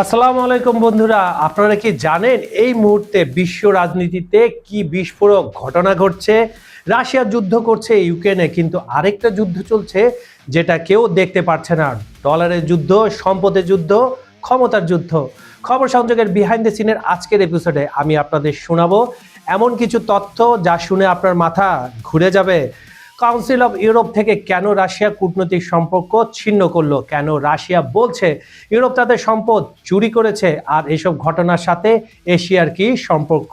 আসসালামু আলাইকুম বন্ধুরা, আপনারা কি জানেন এই মুহূর্তে বিশ্ব রাজনীতিতে কি বিস্ফোরক ঘটনা ঘটছে? রাশিয়া যুদ্ধ করছে ইউক্রেনে, কিন্তু আরেকটা যুদ্ধ চলছে যেটা কেউ দেখতে পারছে না। ডলারের যুদ্ধ, সম্পদের যুদ্ধ, ক্ষমতার যুদ্ধ। খবর সংযোগের বিহাইন্ড দ্য সিনের আজকের এপিসোডে আমি আপনাদের শোনাবো এমন কিছু তথ্য যা শুনে আপনার মাথা ঘুরে যাবে। কাউন্সিল অফ ইউরোপ থেকে কেন রাশিয়া কূটনৈতিক সম্পর্ক ছিন্ন করল? কেন রাশিয়া বলছে ইউরোপ তাদের সম্পদ চুরি করেছে? আর এসব ঘটনার সাথে এশিয়ার কি সম্পর্ক?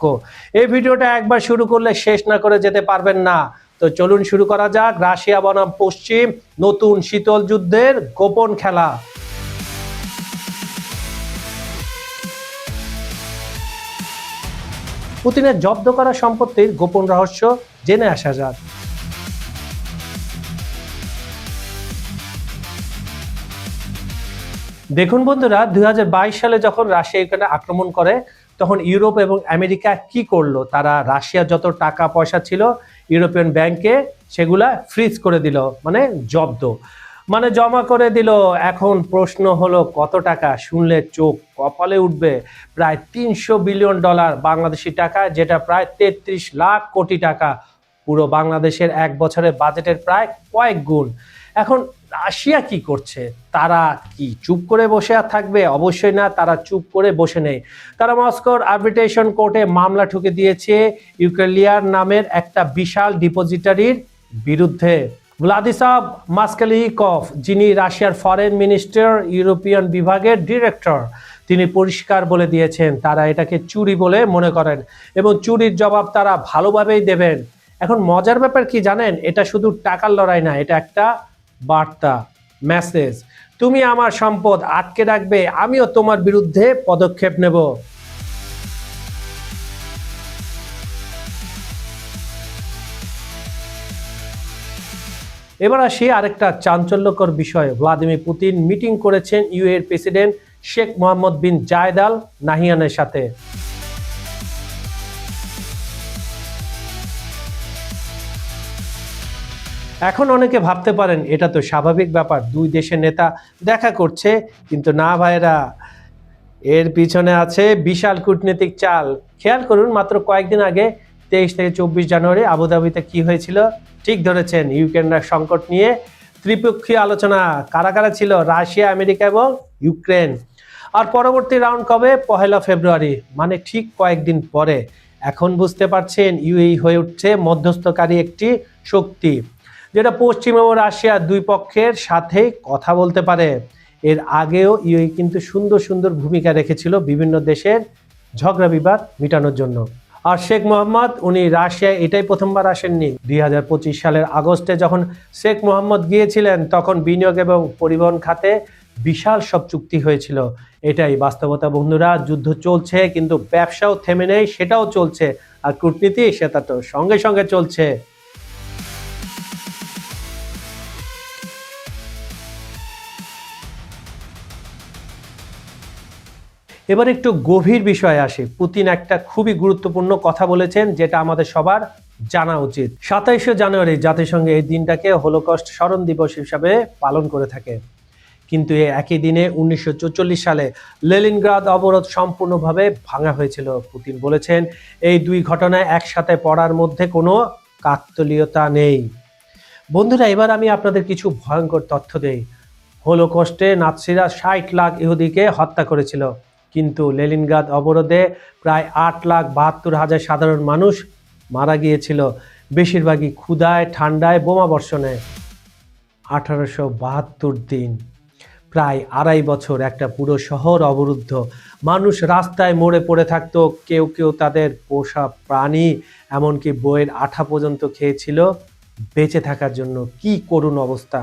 এই ভিডিওটা একবার শুরু করলে শেষ না করে যেতে পারবেন না। তো চলুন শুরু করা যাক। রাশিয়া বনাম পশ্চিম, নতুন শীতল যুদ্ধের গোপন খেলা। পুতিনের জব্দ করা সম্পত্তির গোপন রহস্য জেনে আসা যাক। দেখুন বন্ধুরা, দুই হাজার বাইশ সালে যখন রাশিয়া ইউক্রেনে আক্রমণ করে, তখন ইউরোপ এবং আমেরিকা কি করল? তারা রাশিয়া যত টাকা পয়সা ছিল, ইউরোপিয়ান ব্যাংকে সেগুলা ফ্রিজ করে দিল মানে জব্দ। মানে জমা করে দিল। এখন প্রশ্ন হলো, কত টাকা? শুনলে চোখ কপালে উঠবে। প্রায় তিনশো বিলিয়ন ডলার বাংলাদেশি টাকা, যেটা প্রায় তেত্রিশ লাখ কোটি টাকা। পুরো বাংলাদেশের এক বছরের বাজেটের প্রায় কয়েক গুণ। এখন রাশিয়া কি করছে? তারা কি চুপ করে বসে আর থাকবে? অবশ্যই না, তারা চুপ করে বসে নেই। তারা মস্কোর আরবিট্রেশন কোর্টে মামলা ঠুকে দিয়েছে। ইউক্রেলিয়ার নামের একটা বিশাল ডিপোজিটারির বিরুদ্ধে। ভ্লাদিসাব মাস্কালিকভ যিনি রাশিয়ার ফরেন মিনিস্টার ইউরোপিয়ান বিভাগের ডিরেক্টর তিনি পরিষ্কার বলে দিয়েছেন, তারা এটাকে চুরি বলে মনে করেন এবং চুরির জবাব তারা ভালোভাবেই দেবেন। এখন মজার ব্যাপার কি জানেন? এটা শুধু টাকার লড়াই না, এটা একটা বার্তা মেসেজ তুমি আমার সম্পদ আটকে রাখবে, আমিও তোমার বিরুদ্ধে পদক্ষেপ নেব। এবার আসি আরেকটা চাঞ্চল্যকর বিষয়। ভ্লাদিমির পুতিন মিটিং করেছেন ইউএর president Sheikh Mohammed bin Zayed Al নাহিয়ানের সাথে। এখন অনেকে ভাবতে পারেন, এটা তো স্বাভাবিক ব্যাপার, দুই দেশের নেতা দেখা করছে, কিন্তু না ভাইরা এর পিছনে আছে বিশাল কূটনৈতিক চাল। খেয়াল করুন, মাত্র কয়েকদিন আগে তেইশ থেকে চব্বিশ জানুয়ারি আবুধাবিতে কি হয়েছিল? ঠিক ধরেছেন। ইউক্রেনের সংকট নিয়ে ত্রিপক্ষীয় আলোচনা কারা কারা ছিল? রাশিয়া, আমেরিকা এবং ইউক্রেন। আর পরবর্তী রাউন্ড কবে? পহেলা ফেব্রুয়ারি মানে ঠিক কয়েকদিন পরে। এখন বুঝতে পারছেন, ইউএই হয়ে উঠছে মধ্যস্থকারী একটি শক্তি, যেটা পশ্চিম এবং রাশিয়া দুই পক্ষের সাথে কথা বলতে পারে। এর আগেও ইউএই কিন্তু সুন্দর সুন্দর ভূমিকা রেখেছিল বিভিন্ন দেশের ঝগড়া বিবাদ মেটানোর জন্য। আর শেখ মোহাম্মদ, উনি রাশিয়ায় এটাই প্রথমবার আসেননি। দুই হাজার পঁচিশ সালের আগস্টে যখন শেখ মোহাম্মদ গিয়েছিলেন, তখন বিনিয়োগ এবং পরিবহন খাতে বিশাল সব চুক্তি হয়েছিল। এটাই বাস্তবতা বন্ধুরা, যুদ্ধ চলছে কিন্তু ব্যবসাও থেমে নেই, সেটাও চলছে। আর কূটনীতি, সেটা তো সঙ্গে সঙ্গে চলছে। এবার একটু গভীর বিষয়ে আসে। পুতিন একটা খুবই গুরুত্বপূর্ণ কথা বলেছেন, যেটা আমাদের সবার জানা উচিত। সাতাইশে জানুয়ারি জাতিসংঘ এই দিনটাকে হোলোকস্ট স্মরণ দিবস হিসাবে পালন করে থাকে। কিন্তু এই একই দিনে উনিশশো সালে লেলিনগ্রাদ অবরোধ সম্পূর্ণভাবে ভাঙা হয়েছিল। পুতিন বলেছেন, এই দুই ঘটনায় একসাথে পড়ার মধ্যে কোনো কাকতলীয়তা নেই। বন্ধুরা, এবার আমি আপনাদের কিছু ভয়ঙ্কর তথ্য দেই। হোলোকস্টে নাৎসিরা ষাট লাখ ইহুদিকে হত্যা করেছিল। কিন্তু লেলিনগাদ অবরোধে প্রায় আট লাখ বাহাত্তর হাজার সাধারণ মানুষ মারা গিয়েছিল, বেশিরভাগই ক্ষুদায় ঠান্ডায়, বোমা বর্ষণে। আঠারোশো বাহাত্তর দিন, প্রায় আড়াই বছর একটা পুরো শহর অবরুদ্ধ। মানুষ রাস্তায় মরে পড়ে থাকতো, কেউ কেউ তাদের পোষা প্রাণী, এমনকি বইয়ের আঠা পর্যন্ত খেয়েছিল। বেঁচে থাকার জন্য কি করুণ অবস্থা।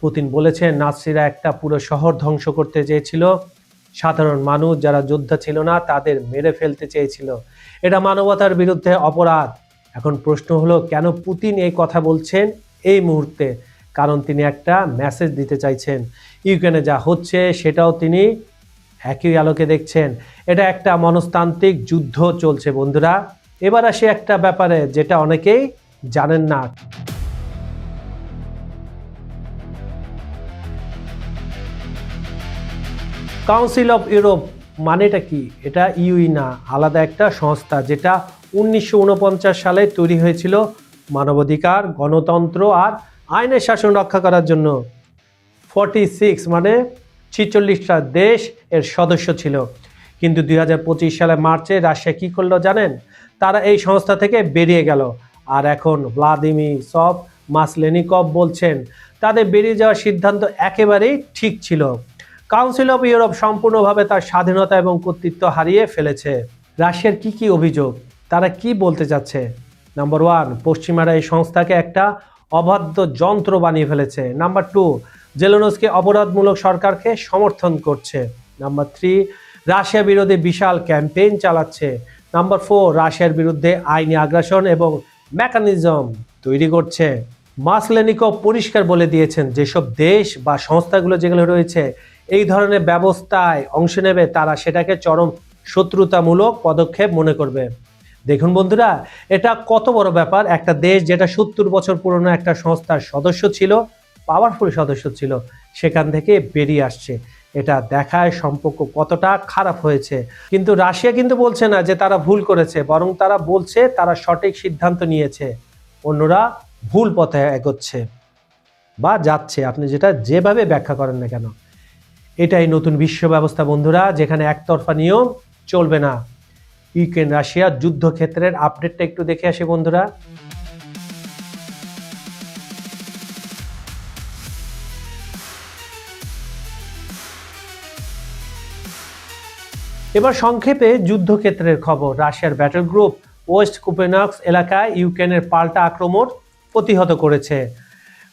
পুতিন বলেছেন নাসিরা একটা পুরো শহর ধ্বংস করতে চেয়েছিল। সাধারণ মানুষ যারা যোদ্ধা ছিল না, তাদের মেরে ফেলতে চেয়েছিল। এটা মানবতার বিরুদ্ধে অপরাধ। এখন প্রশ্ন হলো, কেন পুতিন এই কথা বলছেন এই মুহূর্তে? কারণ তিনি একটা মেসেজ দিতে চাইছেন। ইউক্রেনে যা হচ্ছে, সেটাও তিনি একই আলোকে দেখছেন। এটা একটা মনস্তান্ত্রিক যুদ্ধ চলছে বন্ধুরা। এবার আসে একটা ব্যাপারে যেটা অনেকেই জানেন না। কাউন্সিল অফ ইউরোপ মানেটা কি? এটা ইউই না, আলাদা একটা সংস্থা যেটা উনিশশো ঊনপঞ্চাশ সালে তৈরি হয়েছিল মানবাধিকার, গণতন্ত্র আর আইনের শাসন রক্ষা করার জন্য। ফর্টি সিক্স মানে ছিচল্লিশটা দেশ এর সদস্য ছিল। কিন্তু দু হাজার পঁচিশ সালে মার্চে রাশিয়া কী করল জানেন? তারা এই সংস্থা থেকে বেরিয়ে গেল। আর এখন ভ্লাদিমি সব মাসলেনিকভ বলছেন, তাদের বেরিয়ে যাওয়ার সিদ্ধান্ত একেবারেই ঠিক ছিল। কাউন্সিল অফ ইউরোপ সম্পূর্ণভাবে তার স্বাধীনতা এবং কর্তৃত্ব হারিয়ে ফেলেছে। রাশিয়ার কি কি অভিযোগ? তারা কি বলতে চাচ্ছে? নাম্বার ওয়ান পশ্চিমারা এই সংস্থাকে একটা অবাধ্য যন্ত্র বানিয়ে ফেলেছে। নাম্বার টু জেলোনসকে অপরাধমূলক সরকারকে সমর্থন করছে। নাম্বার থ্রি রাশিয়া বিরোধী বিশাল ক্যাম্পেইন চালাচ্ছে। নাম্বার ফোর রাশিয়ার বিরুদ্ধে আইনি আগ্রাসন এবং মেকানিজম তৈরি করছে। মাসলেনিকভ পরিষ্কার বলে দিয়েছেন, যেসব দেশ বা সংস্থাগুলো যেগুলো রয়েছে এই ধরনের ব্যবস্থায় অংশ নেবে তারা সেটাকে চরম শত্রুতামূলক পদক্ষেপ মনে করবে। দেখুন বন্ধুরা, এটা কত বড় ব্যাপার। একটা দেশ যেটা সত্তর বছর পুরনো একটা সংস্থার সদস্য ছিল পাওয়ারফুল সদস্য ছিল, সেখান থেকে বেরিয়ে আসছে। এটা দেখায় সম্পর্ক কতটা খারাপ হয়েছে। কিন্তু রাশিয়া কিন্তু বলছে না যে তারা ভুল করেছে, বরং তারা বলছে তারা সঠিক সিদ্ধান্ত নিয়েছে। অন্যরা ভুল পথে এগোচ্ছে বা যাচ্ছে। আপনি যেটা যেভাবে ব্যাখ্যা করেন না কেন। এটাই নতুন বিশ্ব ব্যবস্থা, বন্ধুরা, যেখানে একতরফা নিয়ম চলবে না। ইউক্রেন, রাশিয়া যুদ্ধক্ষেত্রের আপডেটটা একটু দেখে আসি, বন্ধুরা। এবার সংক্ষেপে যুদ্ধক্ষেত্রের খবর। রাশিয়ার ব্যাটল গ্রুপ ওয়েস্ট কুপেনক্স এলাকায় ইউক্রেনের পাল্টা আক্রমণ প্রতিহত করেছে।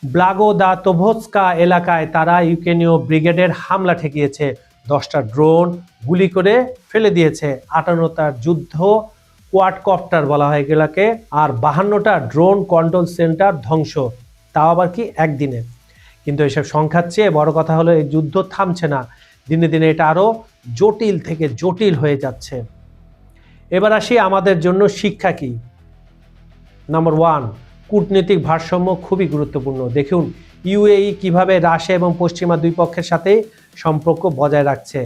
ব্লাগোদাতোভস্কা এলাকায় তারা ইউক্রেনীয় ব্রিগেডের হামলা ঠেকিয়েছে। দশটা ড্রোন গুলি করে ফেলে দিয়েছে। আটান্নটার যুদ্ধ কোয়াডকপ্টার বলা হয় এগুলাকে আর বাহান্নটা ড্রোন কন্ট্রোল সেন্টার ধ্বংস। তাও আবার কি একদিনে? কিন্তু এসব সংখ্যার চেয়ে বড় কথা হলো এই যুদ্ধ থামছে না। দিনে দিনে এটা আরও জটিল থেকে জটিল হয়ে যাচ্ছে। এবার আসি আমাদের জন্য শিক্ষা কি? নাম্বার ওয়ান কূটনৈতিক ভারসাম্য খুবই গুরুত্বপূর্ণ। দেখুন, ইউএই কীভাবে রাশিয়া এবং পশ্চিমা দুই পক্ষের সাথে সম্পর্ক বজায় রাখছে,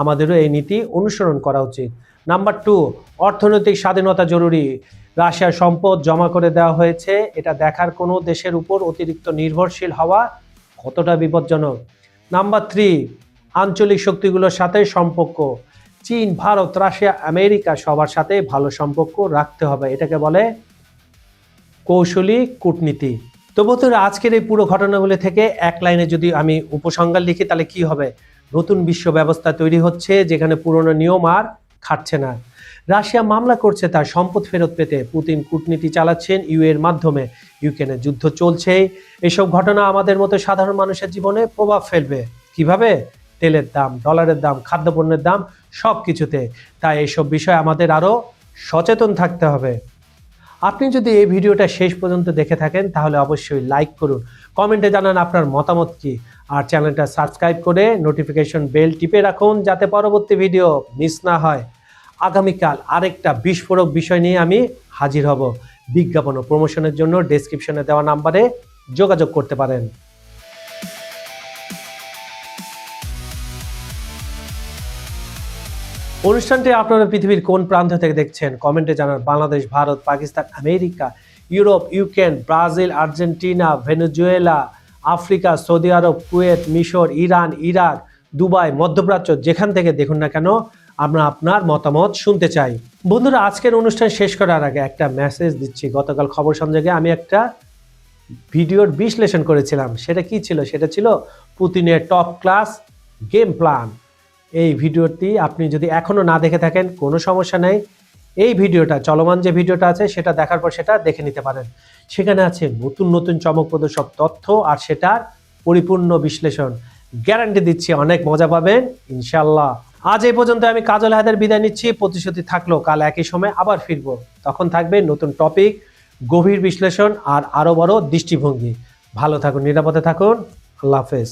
আমাদেরও এই নীতি অনুসরণ করা উচিত। নাম্বার টু, অর্থনৈতিক স্বাধীনতা জরুরি। রাশিয়ার সম্পদ জমা করে দেওয়া হয়েছে, এটা দেখার কোনো দেশের উপর অতিরিক্ত নির্ভরশীল হওয়া কতটা বিপজ্জনক। নাম্বার থ্রি, আঞ্চলিক শক্তিগুলোর সাথে সম্পর্ক। চীন, ভারত, রাশিয়া, আমেরিকা সবার সাথে ভালো সম্পর্ক রাখতে হবে, এটাকে বলে কৌশলী কূটনীতি। তো বন্ধুরা আজকের এই পুরো ঘটনাগুলি থেকে এক লাইনে যদি আমি উপসংজ্ঞা লিখি, তাহলে কি হবে? নতুন বিশ্ব ব্যবস্থা তৈরি হচ্ছে, যেখানে পুরনো নিয়ম আর খাটছে না। রাশিয়া মামলা করছে, তার সম্পদ ফেরত পেতে পুতিন কূটনীতি চালাচ্ছেন ইউ এর মাধ্যমে। ইউক্রেনের যুদ্ধ চলছে, এসব ঘটনা আমাদের মতো সাধারণ মানুষের জীবনে প্রভাব ফেলবে। কীভাবে? তেলের দাম, ডলারের দাম, খাদ্যপণ্যের দাম সব কিছুতে তাই এইসব বিষয়ে আমাদের আরও সচেতন থাকতে হবে। আপনি যদি এই ভিডিওটা শেষ পর্যন্ত দেখে থাকেন, তাহলে অবশ্যই লাইক করুন। কমেন্টে জানান আপনার মতামত কি। আর চ্যানেলটা সাবস্ক্রাইব করে নোটিফিকেশন বেল টিপে রাখুন যাতে পরবর্তী ভিডিও মিস না হয়। আগামীকাল আরেকটা বিস্ফোরক বিষয় নিয়ে আমি হাজির হব। বিজ্ঞাপন ও প্রমোশনের জন্য ডেসক্রিপশনে দেওয়া নাম্বারে যোগাযোগ করতে পারেন। অনুষ্ঠানটি আপনারা পৃথিবীর কোন প্রান্ত থেকে দেখছেন? কমেন্টে জানান। Bangladesh, Bharat, Pakistan, America, Europe Ukraine Brazil, Argentina, Venezuela, Africa, Saudi Arab, Kuwait, মিশর, ইরান, ইরাক, দুবাই, মধ্যপ্রাচ্য, যেখান থেকে দেখুন না কেন, আমরা আপনার মতামত শুনতে চাই। বন্ধুরা, আজকের অনুষ্ঠান শেষ করার আগে একটা মেসেজ দিচ্ছি। গতকাল খবর সংযোগে আমি একটা ভিডিওর বিশ্লেষণ করেছিলাম। সেটা কি ছিল? সেটা ছিল পুতিনের টপ ক্লাস গেম প্ল্যান এই ভিডিওটি আপনি যদি এখনও না দেখে থাকেন, কোনো সমস্যা নেই। এই ভিডিওটা, চলমান যে ভিডিওটা আছে, সেটা দেখার পর সেটা দেখে নিতে পারেন। সেখানে আছে নতুন নতুন, চমকপ্রদ সব তথ্য আর সেটার পরিপূর্ণ বিশ্লেষণ। গ্যারান্টি দিচ্ছি, অনেক মজা পাবেন ইনশাল্লাহ আজ এই পর্যন্ত আমি কাজল হায়দার বিদায় নিচ্ছি। প্রতিশ্রুতি থাকল, কাল একই সময় আবার ফিরবো। তখন থাকবে নতুন টপিক, গভীর বিশ্লেষণ আর আরও বড় দৃষ্টিভঙ্গি। ভালো থাকুন, নিরাপদে থাকুন। আল্লাহ হাফেজ।